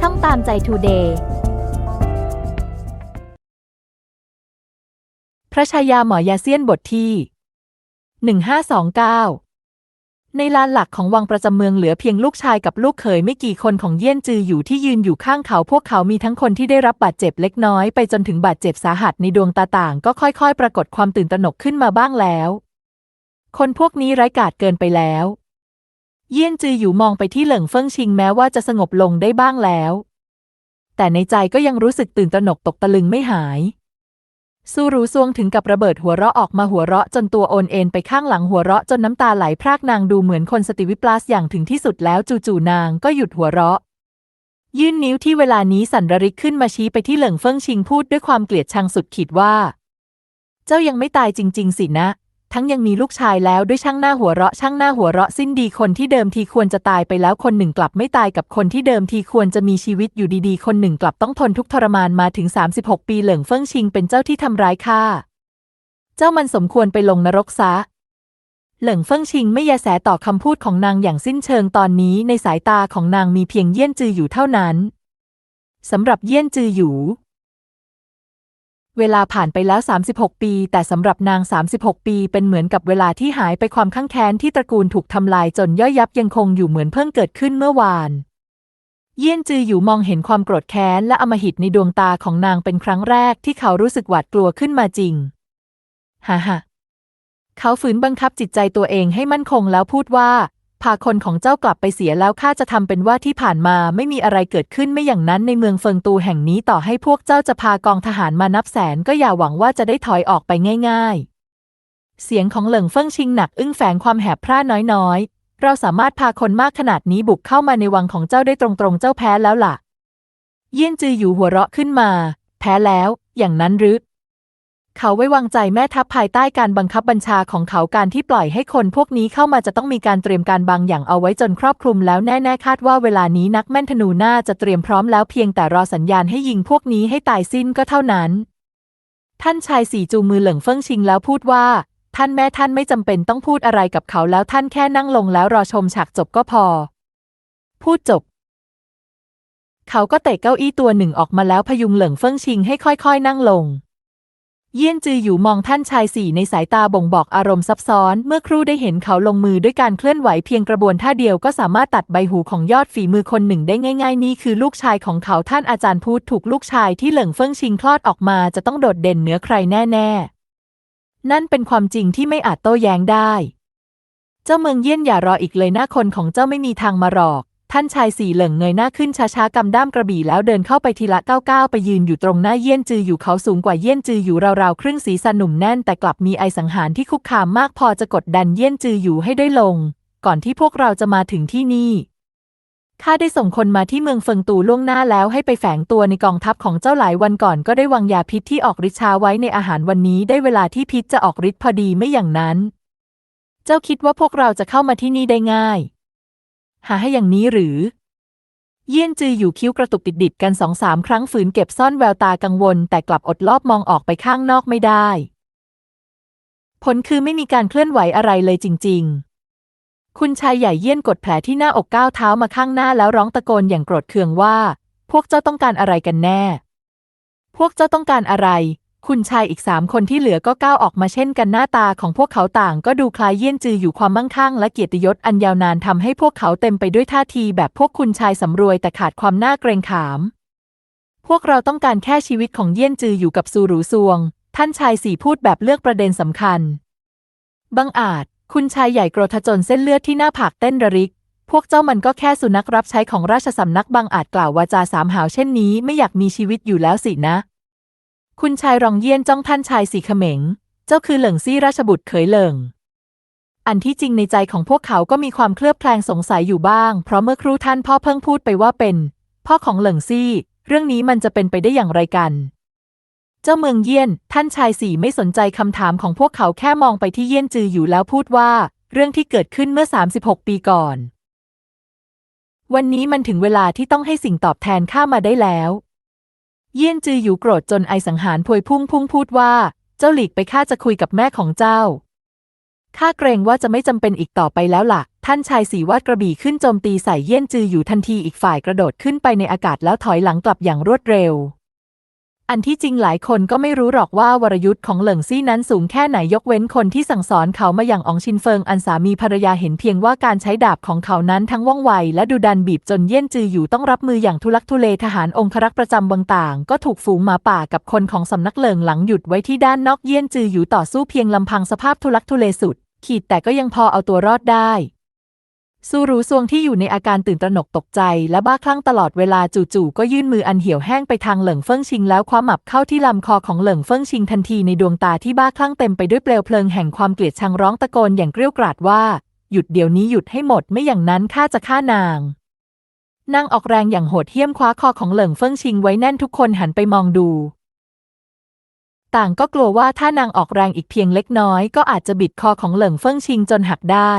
ช่องตามใจทูเดย์พระชายาหมอยาเซียนบทที่ 1529 ในลานหลักของวังประจำเมืองเหลือเพียงลูกชายกับลูกเขยไม่กี่คนของเยี่ยนจืออยู่ที่ยืนอยู่ข้างเขาพวกเขามีทั้งคนที่ได้รับบาดเจ็บเล็กน้อยไปจนถึงบาดเจ็บสาหัสในดวงตาต่างก็ค่อยๆ ปรากฏความตื่นตระหนกขึ้นมาบ้างแล้ว คนพวกนี้ไร้กาจเกินไปแล้ว เยี่ยนจืออยู่มองไปที่เหลิงเฟิงชิงแม้ว่าจะสงบลงได้บ้างแล้ว แต่ในใจก็ยังรู้สึกตื่นตระหนกตกตะลึงไม่หายสู้รู้ซวงถึงกับระเบิดหัวเราะออกมาหัวเราะจนตัวโอนเอ็นไปข้างหลังหัวเราะจนน้ำตาไหลพรากนางดูเหมือนคนสติวิปลาสอย่างถึงที่สุดแล้วจู่ๆนางก็หยุดหัวเราะ ยื่นนิ้วที่เวลานี้สั่นระริกขึ้นมาชี้ไปที่เหลิงเฟิงชิงพูดด้วยความเกลียดชังสุดขีดว่า เจ้ายังไม่ตายจริง ๆ สินะ ทั้งยังมีลูกชายแล้วด้วยช่างหน้าหัวเราะช่างหน้าหัวเราะสิ้นดีคนที่เดิมทีควรจะตายไปแล้วคนหนึ่งกลับไม่ตายกับคนที่เดิมทีควรจะมีชีวิตอยู่ดีๆ คนหนึ่งกลับต้องทนทุกทรมานมาถึง 36 ปีเหลิงเฟิงชิงเป็นเจ้าที่ทำร้ายข้าเจ้ามันสมควรไปลงนรกซะ เหลิงเฟิงชิงไม่ยแสต่อคำพูดของนางอย่างสิ้นเชิงตอนนี้ในสายตาของนางมีเพียงเยี่ยนจืออยู่เท่านั้นสำหรับเยี่ยนจืออยู่ เวลาผ่านไปแล้ว 36 ปี แต่สำหรับนาง 36 ปีเป็นเหมือนกับเวลาที่หายไปความข้างแค้นที่ตระกูลถูกทำลายจนย่อยยับยังคงอยู่เหมือนเพิ่งเกิดขึ้นเมื่อวาน เยี่ยนจืออยู่มองเห็นความโกรธแค้นและอมหิตในดวงตาของนางเป็นครั้งแรกที่เขารู้สึกหวาดกลัวขึ้นมาจริงฮ่าฮ่าเขาฝืนบังคับจิตใจตัวเองให้มั่นคงแล้วพูดว่า พาคนของเจ้ากลับไปเสียแล้วข้าจะทำเป็นว่าที่ผ่านมาไม่มีอะไรเกิดขึ้นไม่อย่างนั้นในเมืองเฟิงตูแห่งนี้ต่อให้พวกเจ้าจะพากองทหารมานับแสนก็อย่าหวังว่าจะได้ถอยออกไปง่าย ๆ เสียงของเหลิงเฟิงชิงหนักอึ้งแฝงความแหบพร่าน้อยๆ เราสามารถพาคนมากขนาดนี้บุกเข้ามาในวังของเจ้าได้ตรงๆ เจ้าแพ้แล้วล่ะ เยี่ยนจืออยู่หัวเราะขึ้นมา แพ้แล้ว อย่างนั้นหรือ เขาไว้วางใจแม่ทัพภายใต้การบังคับบัญชาของเขาการที่ปล่อยให้คนพวกนี้เข้ามาจะต้องมีการเตรียมการบางอย่างเอาไว้จนครอบคลุมแล้วแน่ๆคาดว่าเวลานี้นักแม่นธนูน่าจะเตรียมพร้อมแล้วเพียงแต่รอสัญญาณให้ยิงพวกนี้ให้ตายสิ้นก็เท่านั้น ท่านชายสี่จูมือเหลิงเฟิงชิงแล้วพูดว่า ท่านแม่ท่านไม่จำเป็นต้องพูดอะไรกับเขาแล้วท่านแค่นั่งลงแล้วรอชมฉากจบก็พอ พูดจบเขาก็เตะเก้าอี้ตัวหนึ่งออกมาแล้วพยุงเหลิงเฟิงชิงให้ค่อยๆ นั่งลง เยี่ยนจืออยู่มองท่านชายสี่ในสายตาบ่งบอกอารมณ์ซับซ้อน เมื่อครู่ได้เห็นเขาลงมือด้วยการเคลื่อนไหวเพียงกระบวนท่าเดียวก็สามารถตัดใบหูของยอดฝีมือคนหนึ่งได้ง่าย ๆ นี่คือลูกชายของเขาท่านอาจารย์พูดถูกลูกชายที่เหลิงเฟิงชิงคลอดออกมาจะต้องโดดเด่นเหนือใครแน่ ๆ นั่นเป็นความจริงที่ไม่อาจโต้แย้งได้ เจ้าเมืองเยี่ยนอย่ารออีกเลยหน้าคนของเจ้าไม่มีทางมาหรอก ท่านชายสี่เหลิงเงยหน้าขึ้นช้าๆกำด้ามกระบี่แล้วเดินเข้าไปทีละก้าวๆไปยืนอยู่ตรงหน้าเยี่ยนจืออยู่เขาสูงกว่าเยี่ยนจืออยู่ราวๆครึ่งศีรษะหนุ่มแน่นแต่กลับมีไอสังหารที่คุกคามมากพอจะกดดันเยี่ยนจืออยู่ให้ได้ลง ก่อนที่พวกเราจะมาถึงที่นี่ข้าได้ส่งคนมาที่เมืองเฟิงตูล่วงหน้าแล้วให้ไปแฝงตัวในกองทัพของเจ้าหลายวันก่อนก็ได้วางยาพิษที่ออกฤทธิ์ช้าไว้ในอาหารวันนี้ได้เวลาที่พิษจะออกฤทธิ์พอดีไม่อย่างนั้น เจ้าคิดว่าพวกเราจะเข้ามาที่นี่ได้ง่าย หาให้อย่างนี้หรือ เยี่ยนจืออยู่คิ้วกระตุกติดดิดๆกันสองสามครั้งฝืนเก็บซ่อนแววตากังวล แต่กลับอดลอบมองออกไปข้างนอกไม่ได้ ผลคือไม่มีการเคลื่อนไหวอะไรเลยจริง ๆคุณชายใหญ่เยี่ยนกดแผลที่หน้าอกก้าวเท้ามาข้างหน้าแล้วร้องตะโกนอย่างโกรธเคืองว่า พวกเจ้าต้องการอะไรกันแน่ พวกเจ้าต้องการอะไร คุณชายอีกสามคนที่เหลือก็ก้าวออกมาเช่นกันหน้าตาของพวกเขาต่างก็ดูคล้ายเยี่ยนจืออยู่ความมั่งคั่งและเกียรติยศอันยาวนานทำให้พวกเขาเต็มไปด้วยท่าทีแบบพวกคุณชายสำรวยแต่ขาดความน่าเกรงขาม พวกเราต้องการแค่ชีวิตของเยี่ยนจืออยู่กับซูหรูซวง ท่านชายสี่พูดแบบเลือกประเด็นสำคัญ บังอาจ คุณชายใหญ่โกรธจนเส้นเลือดที่หน้าผากเต้นระริก พวกเจ้ามันก็แค่สุนัขรับใช้ของราชสำนักบังอาจกล่าววาจาสามหาวเช่นนี้ไม่อยากมีชีวิตอยู่แล้วสินะ คุณชายรองเยี่ยนจ้องท่านชายสีเขมง เจ้าคือเหลิงซี่ราชบุตรเขยเหลิง อันที่จริงในใจของพวกเขาก็มีความเคลือบแคลงสงสัยอยู่บ้าง เพราะเมื่อครู่ท่านพ่อเพิ่งพูดไปว่าเป็น พ่อของเหลิงซี่ เรื่องนี้มันจะเป็นไปได้อย่างไรกัน เจ้าเมืองเยี่ยน ท่านชายสี่ไม่สนใจคำถามของพวกเขาแค่มองไปที่เยี่ยนจืออยู่แล้วพูดว่า เรื่องที่เกิดขึ้นเมื่อ 36 ปีก่อน วันนี้มันถึงเวลาที่ต้องให้สิ่งตอบแทนข้ามาได้แล้ว เยี่ยนจืออยู่โกรธจนไอสังหารพวยพุ่งพุ่งพูดว่า เจ้าหลีกไปข้าจะคุยกับแม่ของเจ้า ข้าเกรงว่าจะไม่จำเป็นอีกต่อไปแล้วล่ะ ท่านชายสีวาดกระบี่ขึ้นโจมตีใส่เยี่ยนจืออยู่ทันทีอีกฝ่ายกระโดดขึ้นไปในอากาศแล้วถอยหลังกลับอย่างรวดเร็ว อันที่จริงหลายคนก็ไม่รู้หรอกว่าวรยุทธ์ของเหลิงซี่นั้นสูงแค่ไหนยกเว้นคนที่สั่งสอนเขามาอย่างอองชินเฟิงอันสามีภรรยาเห็นเพียงว่าการใช้ดาบของเขานั้นทั้งว่องไวและดุดันบีบจนเยี่ยนจืออยู่ต้องรับมืออย่างทุลักทุเลทหารองครักษ์ประจำวังต่าง ก็ถูกฝูงหมาป่ากับคนของสำนักเหลิงหลังหยุดไว้ที่ด้านนอกเยี่ยนจืออยู่ต่อสู้เพียงลำพังสภาพทุลักทุเลสุด ขีดแต่ก็ยังพอเอาตัวรอดได้ ซูรูซวงที่อยู่ในอาการตื่นตระหนกตกใจและบ้าคลั่งตลอดเวลาจู่ๆก็ยื่นมืออันเหี่ยวแห้งไปทางเหลิงเฟิงชิงแล้วคว้าหมับเข้าที่ลำคอของเหลิงเฟิงชิงทันทีในดวงตาที่บ้าคลั่งเต็มไปด้วยเปลวเพลิงแห่งความเกลียดชังร้องตะโกนอย่างเกรี้ยวกราดว่าหยุดเดี๋ยวนี้หยุดให้หมดไม่อย่างนั้นข้าจะฆ่านางนางออกแรงอย่างโหดเหี้ยมคว้าคอของเหลิงเฟิงชิงไว้แน่นทุกคนหันไปมองดู ต่างก็กลัวว่าถ้านางออกแรงอีกเพียงเล็กน้อยก็อาจจะบิดคอของเหลิงเฟิงชิงจนหักได้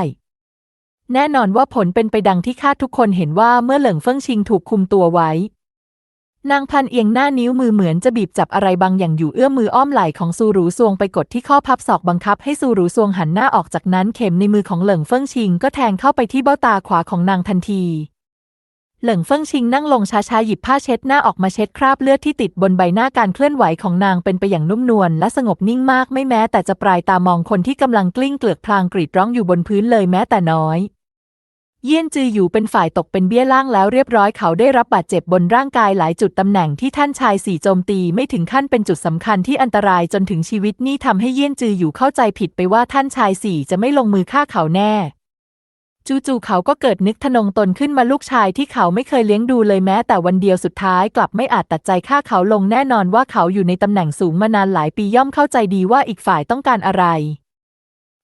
แน่นอนว่าผลเป็นไปดังที่คาดทุกคนเห็นว่าเมื่อเหลิงเฟิ่งชิงถูกคุมตัวไว้ นางพันเอียงหน้านิ้วมือเหมือนจะบีบจับอะไรบางอย่างอยู่เอื้อมมืออ้อมไหล่ของซูรูซวงไปกดที่ข้อพับศอกบังคับให้ซูรูซวงหันหน้าออกจากนั้นเข็มในมือของเหลิงเฟิ่งชิงก็แทงเข้าไปที่เบ้าตาขวาของนางทันทีเหลิงเฟิ่งชิงนั่งลงช้าๆหยิบผ้าเช็ดหน้าออกมาเช็ดคราบเลือดที่ติดบนใบหน้าการเคลื่อนไหวของนางเป็นไปอย่างนุ่มนวลและสงบนิ่งมากไม่แม้แต่จะปลายตามองคนที่กำลังกลิ้งเกลือกพลางกรีดร้องอยู่บนพื้นเลยแม้แต่น้อย เยี่ยนจืออยู่เป็นฝ่ายตกเป็นเบี้ยล่างแล้วเรียบร้อยเขาได้รับบาดเจ็บบนร่างกายหลายจุดตำแหน่งที่ท่านชายสี่โจมตีไม่ถึงขั้นเป็นจุดสำคัญที่อันตรายจนถึงชีวิตนี่ทำให้เยี่ยนจืออยู่เข้าใจผิดไปว่าท่านชายสี่จะไม่ลงมือฆ่าเขาแน่จู่ๆเขาก็เกิดนึกทะนงตนขึ้นมาลูกชายที่เขาไม่เคยเลี้ยงดูเลยแม้แต่วันเดียวสุดท้ายกลับไม่อาจตัดใจฆ่าเขาลงแน่นอนว่าเขาอยู่ในตำแหน่งสูงมานานหลายปีย่อมเข้าใจดีว่าอีกฝ่ายต้องการอะไร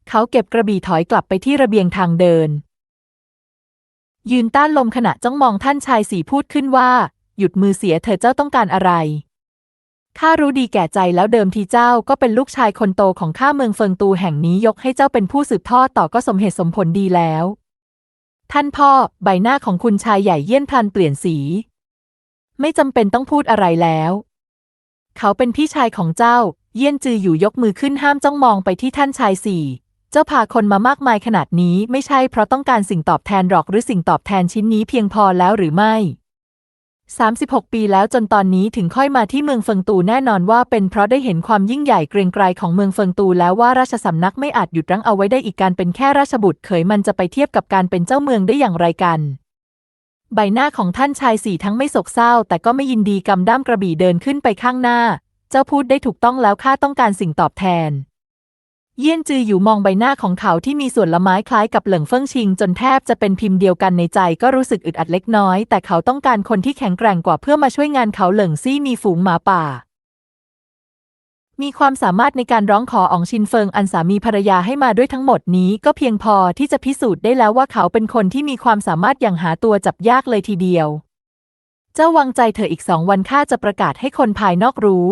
เขาเก็บกระบี่ถอยกลับไปที่ระเบียงทางเดิน ยืนต้านลมขณะจ้องมองท่านชายสีพูดขึ้นว่า หยุดมือเสียเธอเจ้าต้องการอะไรข้ารู้ดีแก่ใจแล้วเดิมทีเจ้าก็เป็นลูกชายคนโตของข้าเมืองเฟิงตูแห่งนี้ยกให้เจ้าเป็นผู้สืบทอดต่อก็สมเหตุสมผลดีแล้ว ท่านพ่อใบหน้าของคุณชายใหญ่เยี่ยนพลันเปลี่ยนสี ไม่จำเป็นต้องพูดอะไรแล้ว เขาเป็นพี่ชายของเจ้า เยี่ยนจืออยู่ยกมือขึ้นห้ามจ้องมองไปที่ท่านชายสี่ เจ้าพาคนมามากมายขนาดนี้ไม่ใช่เพราะต้องการสิ่งตอบแทนหรอกหรือสิ่งตอบแทนชิ้นนี้เพียงพอแล้วหรือไม่ 36 ปีแล้วจนตอนนี้ถึงค่อยมาที่เมืองเฟิงตูแน่นอนว่าเป็นเพราะได้เห็นความยิ่งใหญ่เกรงไกรของเมืองเฟิงตูแล้วว่าราชสำนักไม่อาจหยุดรั้งเอาไว้ได้อีกการเป็นแค่ราชบุตรเขยมันจะไปเทียบกับการเป็นเจ้าเมืองได้อย่างไรกัน ใบหน้าของท่านชายสี่ทั้งไม่โศกเศร้า แต่ก็ไม่ยินดีกำด้ามกระบี่เดินขึ้นไปข้างหน้า เจ้าพูดได้ถูกต้องแล้วข้าต้องการสิ่งตอบแทน เยี่ยนจืออยู่มองใบหน้าของเขาที่มีส่วนละไม้คล้ายกับเหลิงเฟิ่งชิง จนแทบจะเป็นพิมพ์เดียวกันในใจก็รู้สึกอึดอัดเล็กน้อย แต่เขาต้องการคนที่แข็งแกร่งกว่าเพื่อมาช่วยงานเขาเหลิงซี่มีฝูงหมาป่า มีความสามารถในการร้องขออองชินเฟิงอันสามีภรรยาให้มาด้วยทั้งหมดนี้ก็เพียงพอที่จะพิสูจน์ได้แล้วว่าเขาเป็นคนที่มีความสามารถอย่างหาตัวจับยากเลยทีเดียว เจ้าวางใจเธออีกสองวันข้าจะประกาศให้คนภายนอกรู้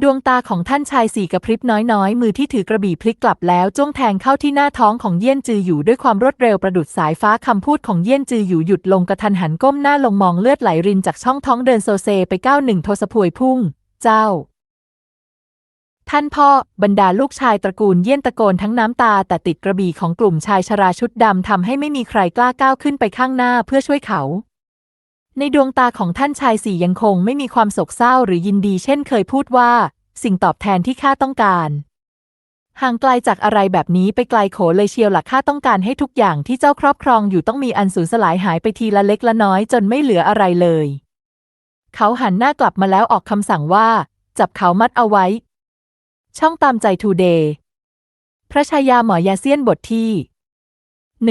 ดวงตาของท่านชายสี่กระพริบน้อยๆ มือที่ถือกระบี่พลิกกลับแล้วจ้วงแทงเข้าที่หน้าท้องของเยี่ยนจืออยู่ด้วยความรวดเร็วประดุดสายฟ้าคำพูดของเยี่ยนจืออยู่หยุดลงกระทันหันก้มหน้าลงมองเลือดไหลรินจากช่องท้องเดินโซเซไปก้าวหนึ่งโทสะพวยพุ่ง เจ้า ท่านพ่อบรรดาลูกชายตระกูลเยี่ยนตะโกนทั้งน้ำตาแต่ติดกระบี่ของกลุ่มชายชราชุดดำทำให้ไม่มีใครกล้าก้าวขึ้นไปข้างหน้าเพื่อช่วยเขา ในดวงตาของท่านชายสี่ยังคงไม่มีความโศกเศร้าหรือยินดีเช่นเคยพูดว่า สิ่งตอบแทนที่ข้าต้องการ ห่างไกลจากอะไรแบบนี้ไปไกลโขเลยเชียวหลักข้าต้องการให้ทุกอย่างที่เจ้าครอบครองอยู่ต้องมีอันสูญสลายหายไปทีละเล็กละน้อยจนไม่เหลืออะไรเลย เขาหันหน้ากลับมาแล้วออกคำสั่งว่า จับเขามัดเอาไว้ ช่องตามใจทูเดย์พระชายาหมอยาเซียนบทที่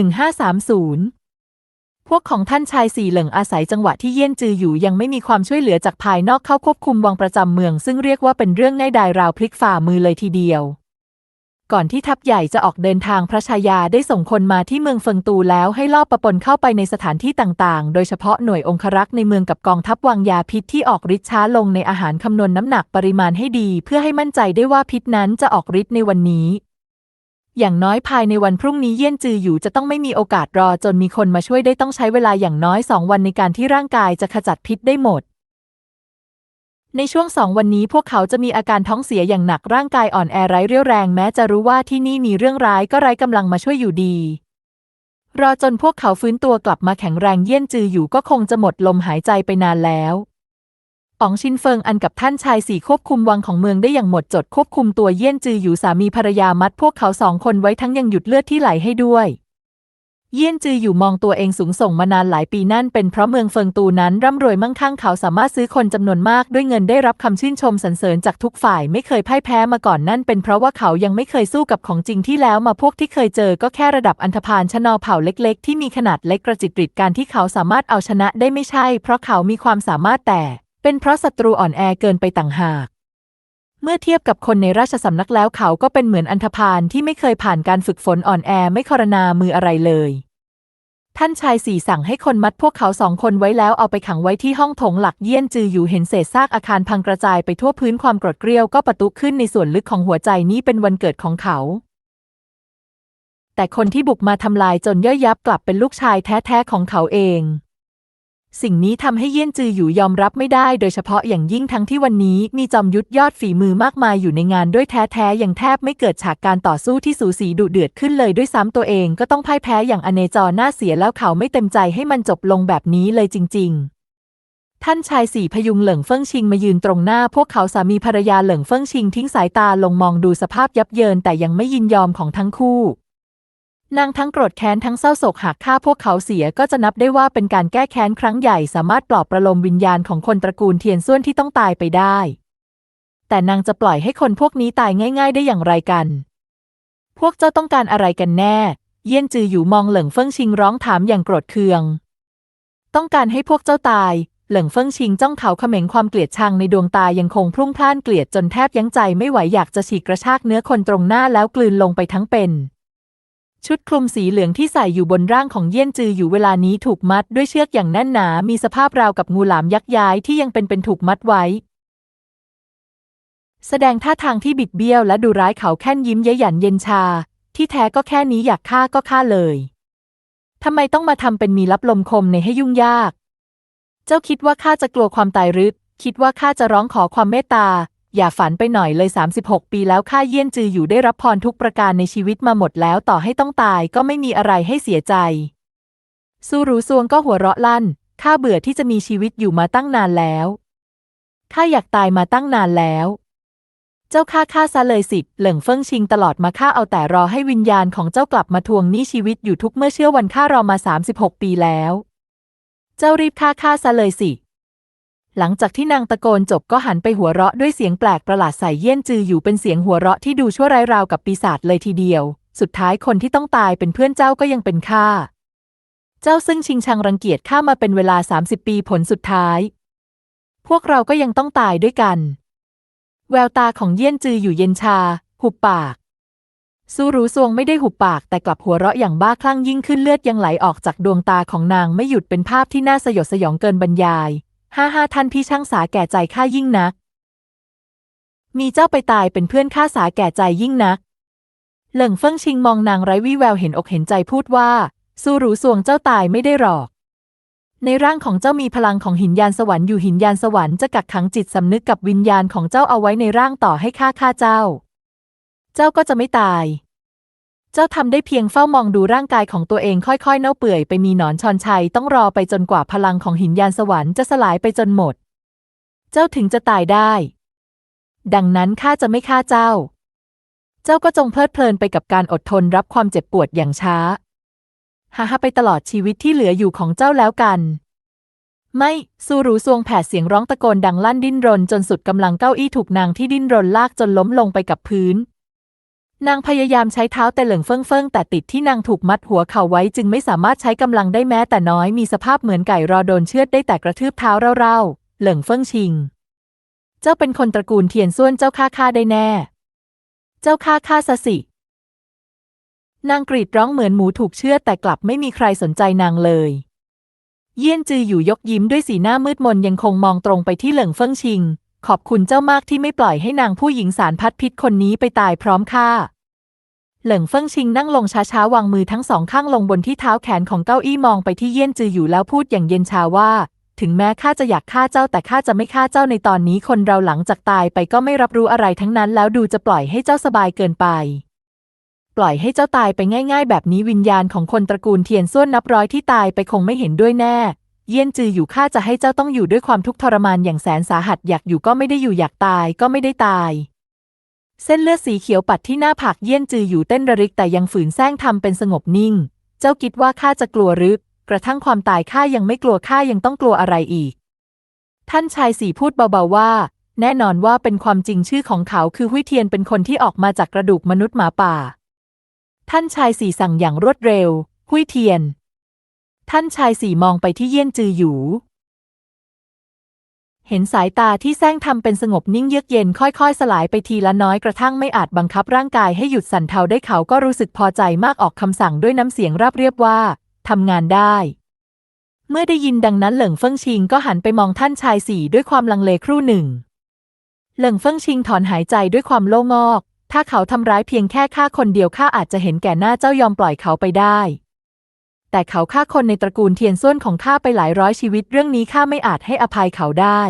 1530 พวกของท่านชายสี่เหลิงอาศัยจังหวะที่เยี่ยนจืออยู่ยังไม่มีความช่วยเหลือจากภายนอกเข้าควบคุมวังประจำเมือง ซึ่งเรียกว่าเป็นเรื่องง่ายดายราวพลิกฝ่ามือเลยทีเดียว ก่อนที่ทัพใหญ่จะออกเดินทางพระชายาได้ส่งคนมาที่เมืองเฟิงตูแล้วให้ลอบประปนเข้าไปในสถานที่ต่างๆ โดยเฉพาะหน่วยองครักษ์ในเมืองกับกองทัพวางยาพิษที่ออกฤทธิ์ช้าลงในอาหารคำนวณน้ำหนักปริมาณให้ดี เพื่อให้มั่นใจได้ว่าพิษนั้นจะออกฤทธิ์ในวันนี้ อย่างน้อยภายในวันพรุ่งนี้เยี่ยนจืออยู่จะต้องไม่มีโอกาสรอจนมีคนมาช่วยได้ต้องใช้เวลาอย่างน้อยสองวันในการที่ร่างกายจะขจัดพิษได้หมด ในช่วงสองวันนี้พวกเขาจะมีอาการท้องเสียอย่างหนักร่างกายอ่อนแอไร้เรี่ยวแรงแม้จะรู้ว่าที่นี่มีเรื่องร้ายก็ไร้กำลังมาช่วยอยู่ดี รอจนพวกเขาฟื้นตัวกลับมาแข็งแรงเยี่ยนจืออยู่ก็คงจะหมดลมหายใจไปนานแล้ว อ๋องชินเฟิงอันกับท่านชายสี่ควบคุมวังของเมืองได้อย่างหมดจดควบคุมตัวเยี่ยนจืออยู่สามีภรรยามัดพวกเขาสองคนไว้ทั้งยังหยุดเลือดที่ไหลให้ด้วย เยี่ยนจืออยู่มองตัวเองสูงส่งมานานหลายปีนั่นเป็นเพราะเมืองเฟิงตูนั้นร่ำรวยมั่งคั่งเขาสามารถซื้อคนจำนวนมากด้วยเงินได้รับคำชื่นชมสรรเสริญจากทุกฝ่ายไม่เคยพ่ายแพ้มาก่อนนั่นเป็นเพราะว่าเขายังไม่เคยสู้กับของจริงที่แล้วมาพวกที่เคยเจอก็แค่ระดับอันธพาลชนอเผ่าเล็ก ๆ ที่มีขนาดเล็กกระจิตริดการที่เขาสามารถเอาชนะได้ไม่ใช่ เพราะเขามีความสามารถแต่ เป็นเพราะศัตรูอ่อนแอเกินไปต่างหาก เมื่อเทียบกับคนในราชสำนักแล้วเขาก็เป็นเหมือนอันธพาลที่ไม่เคยผ่านการฝึกฝนอ่อนแอไม่ครนามืออะไรเลย ท่านชายสี่สั่งให้คนมัดพวกเขาสองคนไว้แล้วเอาไปขังไว้ที่ห้องโถงหลักเยี่ยนจืออยู่เห็นเศษซากอาคารพังกระจายไปทั่วพื้นความกรธเกรี้ยวก็ปะทุขึ้นในส่วนลึกของหัวใจนี้เป็นวันเกิดของเขาแต่คนที่บุกมาทำลายจนย่อยยับกลับเป็นลูกชายแท้ๆของเขาเอง สิ่งนี้ทำให้เยี่ยนจืออยู่ยอมรับไม่ได้โดยเฉพาะอย่างยิ่งทั้งที่วันนี้มีจอมยุทธยอดฝีมือมากมายอยู่ในงานด้วยแท้ๆยังแทบไม่เกิดฉากการต่อสู้ที่สูสีดุเดือดขึ้นเลยด้วยซ้ำตัวเองก็ต้องพ่ายแพ้อย่างอเนจรน่าเสียแล้วเขาไม่เต็มใจให้มันจบลงแบบนี้เลยจริง ๆท่านชายสี่พยุงเหลิงเฟิ่งชิงมายืนตรงหน้า พวกเขาสามีภรรยาเหลิงเฟิ่งชิงทิ้งสายตาลงมองดูสภาพยับเยินแต่ยังไม่ยินยอมของทั้งคู่ นางทั้งโกรธแค้นทั้งเศร้าโศกหากฆ่าพวกเขาเสียก็จะนับได้ว่าเป็นการแก้แค้นครั้งใหญ่สามารถปลอบประโลมวิญญาณของคนตระกูลเทียนส้วนที่ต้องตายไปได้ แต่นางจะปล่อยให้คนพวกนี้ตายง่าย ๆ ได้อย่างไรกัน พวกเจ้าต้องการอะไรกันแน่ เยี่ยนจืออยู่มองเหลิงเฟิ่งชิงร้องถามอย่างโกรธเคือง ต้องการให้พวกเจ้าตาย เหลิงเฟิ่งชิงจ้องเขาเขม็งความเกลียดชังในดวงตายังคงพรุ่งพล่านเกลียดจนแทบยั้งใจไม่ไหวอยากจะฉีกกระชากเนื้อคนตรงหน้าแล้วกลืนลงไปทั้งเป็น ชุดคลุมสีเหลืองที่ใส่อยู่บนร่างของเยี่ยนจืออยู่เวลานี้ถูกมัดด้วยเชือกอย่างแน่นหนา มีสภาพราวกับงูหลามยักษ์ย้ายที่ยังเป็นเป็นถูกมัดไว้ แสดงท่าทางที่บิดเบี้ยวและดูร้ายเขาแค่นยิ้มเย้ยหยันเย็นชา ที่แท้ก็แค่นี้อยากฆ่าก็ฆ่าเลยทำไมต้องมาทำเป็นมีรับลมคมในให้ยุ่งยาก เจ้าคิดว่าข้าจะกลัวความตายหรือคิดว่าข้าจะร้องขอความเมตตา อย่าฝันไปหน่อยเลย 36 ปีแล้วข้าเยี่ยนจืออยู่ได้รับพรทุกประการในชีวิตมาหมดแล้วต่อให้ต้องตายก็ไม่มีอะไรให้เสียใจ สู้รู้ซวงก็หัวเราะลั่นข้าเบื่อที่จะมีชีวิตอยู่มาตั้งนานแล้วข้าอยากตายมาตั้งนานแล้ว เจ้าข้าฆ่าซะเลยสิเหลิงเฟิ่งชิงตลอดมาข้าเอาแต่รอให้วิญญาณของเจ้ากลับมาทวงหนี้ชีวิตอยู่ทุกเมื่อเชื่อวันข้ารอมา 36 ปีแล้ว เจ้ารีบฆ่าข้าซะเลยสิ หลังจากที่นางตะโกนจบก็หันไปหัวเราะด้วยเสียงแปลกประหลาดใส่เยี่ยนจืออยู่เป็นเสียงหัวเราะที่ดูชั่วร้ายราวกับปีศาจเลยทีเดียว สุดท้ายคนที่ต้องตายเป็นเพื่อนเจ้าก็ยังเป็นข้า เจ้าซึ่งชิงชังรังเกียจข้ามาเป็นเวลา 30 ปีผลสุดท้าย พวกเราก็ยังต้องตายด้วยกัน แววตาของเยี่ยนจืออยู่เย็นชา หุบปากสู้รู้ซวงไม่ได้หุบปากแต่กลับหัวเราะอย่างบ้าคลั่งยิ่งขึ้นเลือดยังไหลออกจากดวงตาของนางไม่หยุดเป็นภาพที่น่าสยดสยองเกินบรรยาย ห้าห้าท่านพี่ช่างสาแก่ใจข้ายิ่งนัก มีเจ้าไปตายเป็นเพื่อนข้าสาแก่ใจยิ่งนัก เหลิงเฟิ่งชิงมองนางไร้วี่แววเห็นอกเห็นใจพูดว่า สู้รู้สวงเจ้าตายไม่ได้หรอก ในร่างของเจ้ามีพลังของหินยานสวรรค์อยู่หินยานสวรรค์จะกักขังจิตสำนึกกับวิญญาณของเจ้าเอาไว้ในร่างต่อให้ข้าฆ่าเจ้า เจ้าก็จะไม่ตาย เจ้าทำได้เพียงเฝ้ามองดูร่างกายของตัวเองค่อยๆ เน่าเปื่อยไปมีหนอนชอนชัยต้องรอไปจนกว่าพลังของหินยานสวรรค์จะสลายไปจนหมด เจ้าถึงจะตายได้ ดังนั้นข้าจะไม่ฆ่าเจ้า เจ้าก็จงเพลิดเพลินไปกับการอดทนรับความเจ็บปวดอย่างช้าฮ่าฮ่าไปตลอดชีวิตที่เหลืออยู่ของเจ้าแล้วกัน ไม่สู้รู้ซวงแผดเสียงร้องตะโกนดังลั่นดิ้นรนจนสุดกำลังเก้าอี้ถูกนางที่ดิ้นรนลากจนล้มลงไปกับพื้น นางพยายามใช้เท้าแต่เหลิงเฟิ่งเฟิ่งแต่ติดที่นางถูกมัดหัวเข่าไว้จึงไม่สามารถใช้กำลังได้แม้แต่น้อยมีสภาพเหมือนไก่รอโดนเชือดได้แต่กระทืบเท้าเร่าๆ เหลิงเฟิ่งชิง เจ้าเป็นคนตระกูลเทียนส้วนเจ้าฆ่าข้าได้แน่ เจ้าฆ่าข้าซะสิ นางกรีดร้องเหมือนหมูถูกเชือดแต่กลับไม่มีใครสนใจนางเลย เยี่ยนจืออยู่ยกยิ้มด้วยสีหน้ามืดมนยังคงมองตรงไปที่เหลิงเฟิ่งชิง ขอบคุณเจ้ามากที่ไม่ปล่อยให้นางผู้หญิงสารพัดพิษคนนี้ไปตายพร้อมข้าเหลิงเฟิ่งชิงนั่งลงช้าๆ วางมือทั้งสองข้างลงบนที่เท้าแขนของเก้าอี้มองไปที่เยี่ยนจืออยู่แล้วพูดอย่างเย็นชาว่า ถึงแม้ข้าจะอยากฆ่าเจ้าแต่ข้าจะไม่ฆ่าเจ้าในตอนนี้คนเราหลังจากตายไปก็ไม่รับรู้อะไรทั้งนั้น แล้วดูจะปล่อยให้เจ้าสบายเกินไป ปล่อยให้เจ้าตายไปง่าย ๆ แบบนี้วิญญาณของคนตระกูลเทียนส้วนนับร้อยที่ตายไปคงไม่เห็นด้วยแน่ เยี่ยนจืออยู่ข้าจะให้เจ้าต้องอยู่ด้วยความทุกข์ทรมานอย่างแสนสาหัสอยากอยู่ก็ไม่ได้อยู่อยากตายก็ไม่ได้ตาย เส้นเลือดสีเขียวปัดที่หน้าผากเยี่ยนจืออยู่เต้นระริกแต่ยังฝืนแซงทำเป็นสงบนิ่ง เจ้าคิดว่าข้าจะกลัวหรือกระทั่งความตายข้ายังไม่กลัวข้ายังต้องกลัวอะไรอีก ท่านชายสีพูดเบาๆว่า แน่นอนว่าเป็นความจริงชื่อของเขาคือหุยเทียนเป็นคนที่ออกมาจากกระดูกมนุษย์หมาป่า ท่านชายสีสั่งอย่างรวดเร็ว หุยเทียน ท่านชายสีมองไปที่เยี่ยนจืออยู่ เห็นสายตาที่แซงทำเป็นสงบนิ่งเยือกเย็นค่อยๆ สลายไปทีละน้อยกระทั่งไม่อาจบังคับร่างกายให้หยุดสั่นเทาได้เขาก็รู้สึกพอใจมากออกคำสั่งด้วยน้ำเสียงราบเรียบว่าทำงานได้ เมื่อได้ยินดังนั้นเหลิงเฟิงชิงก็หันไปมองท่านชายสี่ด้วยความลังเลครู่หนึ่ง เหลิงเฟิงชิงถอนหายใจด้วยความโล่งอก ถ้าเขาทำร้ายเพียงแค่ข้าคนเดียวข้าอาจจะเห็นแก่หน้าเจ้ายอมปล่อยเขาไปได้ แต่เขาฆ่าคนในตระกูลเทียนส้วนของข้าไปหลายร้อยชีวิตเรื่องนี้ข้าไม่อาจให้อภัยเขาได้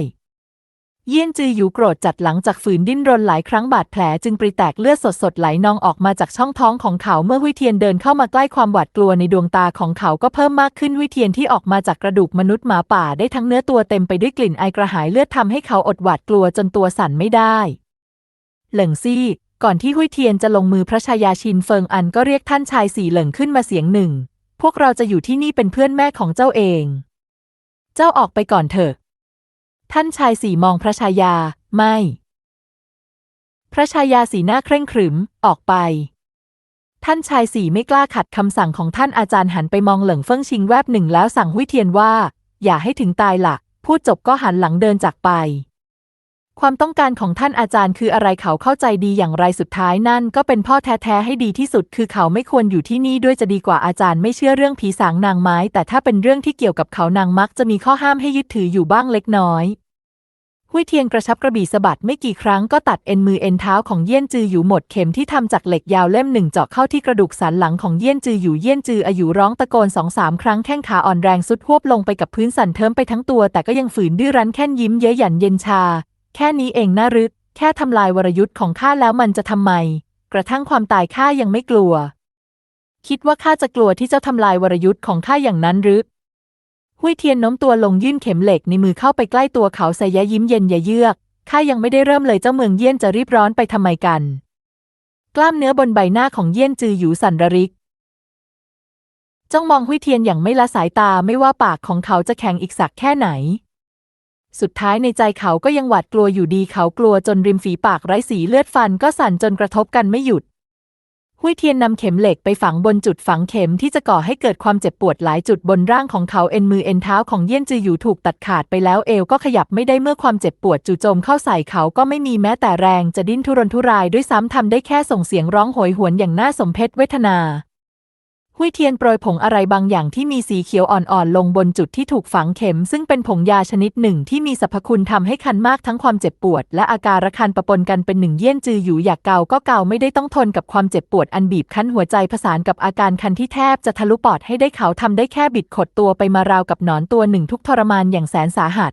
เยี่ยนจืออยู่โกรธจัดหลังจากฝืนดิ้นรนหลายครั้งบาดแผลจึงปริแตกเลือดสดๆไหลนองออกมาจากช่องท้องของเขาเมื่อหุยเทียนเดินเข้ามาใกล้ความหวาดกลัวในดวงตาของเขาก็เพิ่มมากขึ้นหุยเทียนที่ออกมาจากกระดูกมนุษย์หมาป่าได้ทั้งเนื้อตัวเต็มไปด้วยกลิ่นไอกระหายเลือดทำให้เขาอดหวาดกลัวจนตัวสั่นไม่ได้ เหลิงซี่ก่อนที่หุยเทียนจะลงมือพระชายาชินเฟิงอันก็เรียกท่านชายสี่เหลิงขึ้นมาเสียงหนึ่ง พวกเราจะอยู่ที่นี่เป็นเพื่อนแม่ของเจ้าเอง เจ้าออกไปก่อนเถอะ ท่านชายสีมองพระชายา ไม่ พระชายาสีหน้าเคร่งขรึม ออกไป ท่านชายสีไม่กล้าขัดคำสั่งของท่านอาจารย์หันไปมองเหลิงเฟิงชิงแวบหนึ่งแล้วสั่งหุยเทียนว่า อย่าให้ถึงตายละ่ะ พูดจบก็หันหลังเดินจากไป ความต้องการของท่านอาจารย์คืออะไรเขาเข้าใจดีอย่างไรสุดท้ายนั่นก็เป็นพ่อแท้ๆให้ดีที่สุด คือเขาไม่ควรอยู่ที่นี่ด้วยจะดีกว่าอาจารย์ไม่เชื่อเรื่องผีสางนางไม้ แต่ถ้าเป็นเรื่องที่เกี่ยวกับเขานางมักจะมีข้อห้ามให้ยึดถืออยู่บ้างเล็กน้อยหุยเทียนกระชับกระบี่สะบัดไม่กี่ครั้งก็ตัดเอ็นมือเอ็นเท้าของเยี่ยนจืออยู่หมดเข็มที่ทำจากเหล็กยาวเล่มหนึ่งเจาะเข้าที่กระดูกสันหลังของเยี่ยนจืออยู่เยี่ยนจืออายุร้องตะโกนสองสามครั้งแข้งขาอ่อนแรงสุดหวบลงไปกับพื้นสั่นเทิมไปทั้งตัว แต่ก็ยังฝืนดื้อรั้นแค่นยิ้มเย้ยหยันเย็นชา แค่นี้เองน่ารึก แค่ทำลายวรยุทธ์ของข้าแล้วมันจะทำไม กระทั่งความตายข้ายังไม่กลัว คิดว่าข้าจะกลัวที่เจ้าทำลายวรยุทธ์ของข้าอย่างนั้นหรือหุยเทียนโน้มตัวลงยื่นเข็มเหล็กในมือเข้าไปใกล้ตัวเขาใส่ยะยิ้มเย็นยะเยือกข้ายังไม่ได้เริ่มเลยเจ้าเมืองเยี่ยนจะรีบร้อนไปทำไมกัน กล้ามเนื้อบนใบหน้าของเยี่ยนจืออยู่สั่นระริกจ้องมองหุยเทียนอย่างไม่ละสายตาไม่ว่าปากของเขาจะแข็งอีกสักแค่ไหน สุดท้ายในใจเขาก็ยังหวาดกลัวอยู่ดีเขากลัวจนริมฝีปากไร้สีเลือดฟันก็สั่นจนกระทบกันไม่หยุดหุยเทียนนำเข็มเหล็กไปฝังบนจุดฝังเข็มที่จะก่อให้เกิดความเจ็บปวดหลายจุดบนร่างของเขาเอ็นมือเอ็นเท้าของเยี่ยนจืออยู่ถูกตัดขาดไปแล้วเอวก็ขยับไม่ได้เมื่อความเจ็บปวดจู่โจมเข้าใส่เขาก็ไม่มีแม้แต่แรงจะดิ้นทุรนทุรายด้วยซ้ำทำได้แค่ส่งเสียงร้องโหยหวนอย่างน่าสมเพชเวทนา หุยเทียนโปรยผงอะไรบางอย่างที่มีสีเขียวอ่อนๆ ลงบนจุดที่ถูกฝังเข็ม ซึ่งเป็นผงยาชนิดหนึ่งที่มีสรรพคุณทำให้คันมากทั้งความเจ็บปวด และอาการระคันปะปนกันเป็นหนึ่งเยี่ยนจืออยู่อยากเกาก็เกาไม่ได้ต้องทนกับความเจ็บปวดอันบีบคั้นหัวใจผสานกับอาการคันที่แทบจะทะลุปอดให้ได้เขาทำได้แค่บิดขดตัวไปมาราวกับหนอนตัวหนึ่งทุกทรมานอย่างแสนสาหัส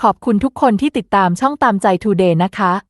ขอบคุณทุกคนที่ติดตามช่องตามใจทูเดย์นะคะ